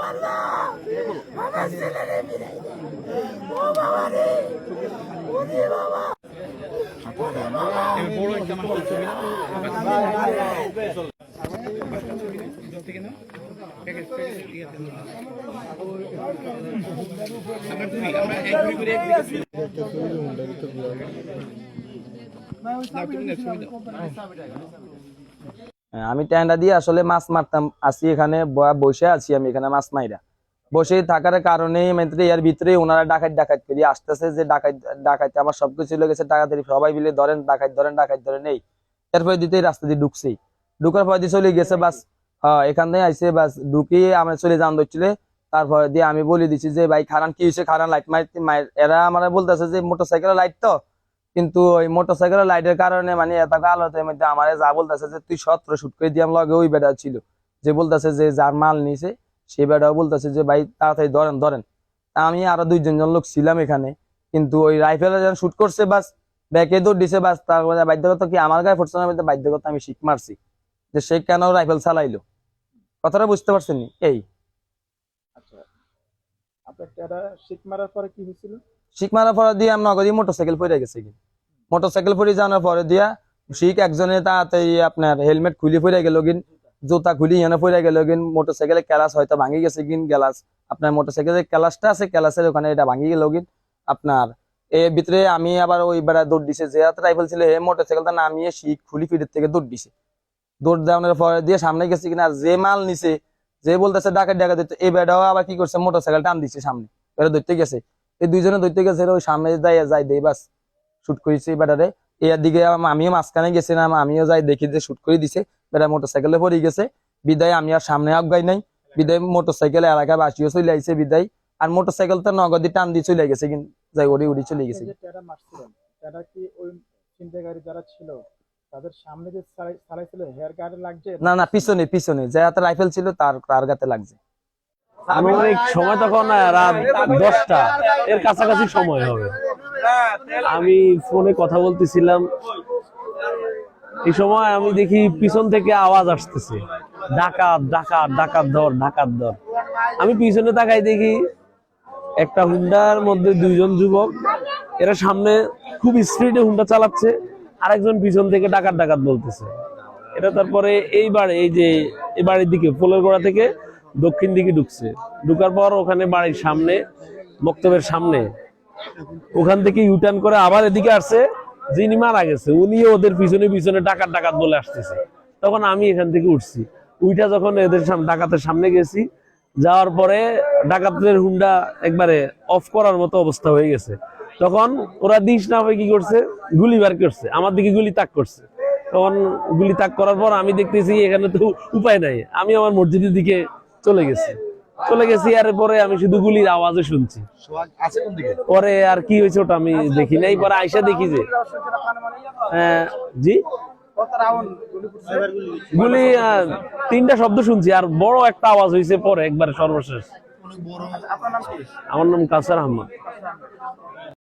হ্যাঁ, আমি ট্যান্ডা দিয়ে আসলে মাছ মারতাম। আসি এখানে বসে আছি আমি এখানে মাছ মাইরা। বসে থাকার কারণে মানে এর ভিতরে ওনারা ডাকাত ডাকাত করি। আসতেছে যে ডাকাত ডাকাইতে আমার সবকিছু চলে গেছে দিয়ে সবাই মিলে ধরেন ডাকাত ধরেন ডাকাত ধরেন, এই। এরপরে দিতে রাস্তা দিয়ে ঢুকছেই ঢুকার পর দিয়ে চলে গেছে, বাস হ্যাঁ এখান থেকে আইসে বাস ঢুকিয়ে আমরা চলে যান ধরছিল। তারপরে দিয়ে আমি বলে দিচ্ছি যে, ভাই, খারান কি হয়েছে খারান লাইট মার- এরা আমার বলতেছে যে মোটর সাইকেলের লাইট তো? কিন্তু ওই মোটর সাইকেলের লাইটের কারণে মানে এত আলোতে মধ্যে আমার যা বলতেছে যে, তুই সত্র শুট করে দিয়াম লগে ওই বেটা ছিল। যে বলতেছে যে, যার মাল নিছে, সে বেটাও বলতেছে যে, ভাই, তাড়াতাড়ি ধরেন ধরেন। আমি আরও দুইজন জন লোক ছিলাম এখানে, কিন্তু ওই রাইফেল যখন শুট করছে, বাস ব্যাকে দৌড় দিছে, বাস তার মানে বাধ্যগত কি? আমার গায়ে ফুটছে না বাধ্যগত, আমি শিখ মারছি। যে সে কেন রাইফেল চালাইলো? কথাটা বুঝতে পারছেন এই। আচ্ছা। আপনার শিক মারার পরে কি হয়েছিল? শিখ মারার পরে দিয়ে আমি নগদই মোটরসাইকেল পরে গেছে কি। মোটরসাইকেল পরে যাওয়ার পরে দিয়া শিখ একজনে তাড়াতাড়ি আপনার হেলমেট খুলি পরে গেল গিন, জুতা খুলি এনে পরে গেল গিন মোটরসাইকেলের ক্যালাস হয়তো ভাঙি গেছে গিন, গ্যালাস। আপনার মোটরসাইকেলের ক্যালাসটা আছে, ক্যালাসের ওখানে এটা ভাঙি গেল গিন। আপনার এর ভিতরে আমি আবার ওই বেড়া দৌড় দিছে, যে হাতে রাইফেল ছিল হে মোটরসাইকেলটা নামিয়ে শিখ খুলি পিঠের থেকে দৌড় দিছে। দৌড় দেওয়ানোর পরে দিয়ে সামনে গেছে কিনা, যে মাল নিছে, যে বলতেছে ডাকা ডাকা দিতে এই বেড়াও আবার কি করছে মোটরসাইকেল টান দিছে সামনে। এরা ধরতে গেছে। এই দুইজনে ধরতে গেছে ওই সামনে যাই যাই দেই বাস। শুট করেছি বেটারে এর দিকে আমিও মাঝখানে গেছিলাম আমিও যাই দেখি যে শুট করে দিছে। বেটা মোটরসাইকেলে পড়ে গেছে। বিদায় আমি আর সামনে আগাই নাই। বিদায় মোটরসাইকেল এলাকায় বাসিও চলে আইছে বিদায়। আর মোটরসাইকেল তো নগদি টান দিয়ে চলে গেছে কিন্তু যাই ওড়ি উড়ি চলে গেছে। না না পিছনে পিছনে। যে হাতে রাইফেল ছিল তার তার গাতে লাগছে। আনুমানিক সময় তখন রাত দশটা এর কাছাকাছি সময় হবে আমি ফোনে কথা বলতেছিলাম এই সময় আমি দেখি পিছন থেকে আওয়াজ আসতেছে ডাকাত ডাকাত ডাকাত ধর ডাকাত ধর আমি পিছনে তাকাই দেখি একটা হুন্ডার মধ্যে দুইজন যুবক এরা সামনে খুব স্পিডে হুন্ডা চালাচ্ছে আরেকজন পিছন থেকে ডাকাত ডাকাত বলতেছে এটা তারপরে এইবার এই যে এই বাড়ির দিকে পোলের গোড়া থেকে দক্ষিণ দিকে ঢুকছে। ঢুকার পর ওখানে বাড়ির সামনে, বক্তব্যের সামনে। ওখান থেকে ইউটার্ন করে আবার এদিকে আসছে, যিনি মারা গেছে উনি ওদের পিছনে পিছনে ডাকাত ডাকাত বলে আসতেছে। তখন আমি এখান থেকে উঠছি। উইটা যখন এদের ডাকাতের সামনে গেছি, যাওয়ার পরে ডাকাতের হুন্ডা একবারে অফ করার মতো অবস্থা হয়ে গেছে। তখন ওরা দিস না হয়ে কি করছে? গুলি বার করছে। আমার দিকে গুলি তাক করছে। তখন গুলি তাক করার পর আমি দেখতেছি এখানে তো উপায় নাই। আমি আমার মসজিদের দিকে চলে গেছি। চলে গেছি আর পরে আমি শুধু গুলির আওয়াজও শুনছি। পরে আর কি হয়েছে ওটা আমি দেখি নাই পরে আইসা দেখি যে আহ, জি? গুলি তিনটা শব্দ শুনছি আর বড় একটা আওয়াজ হয়েছে পরে একবারে সর্বশেষ। আমার নাম কাসার আহমদ।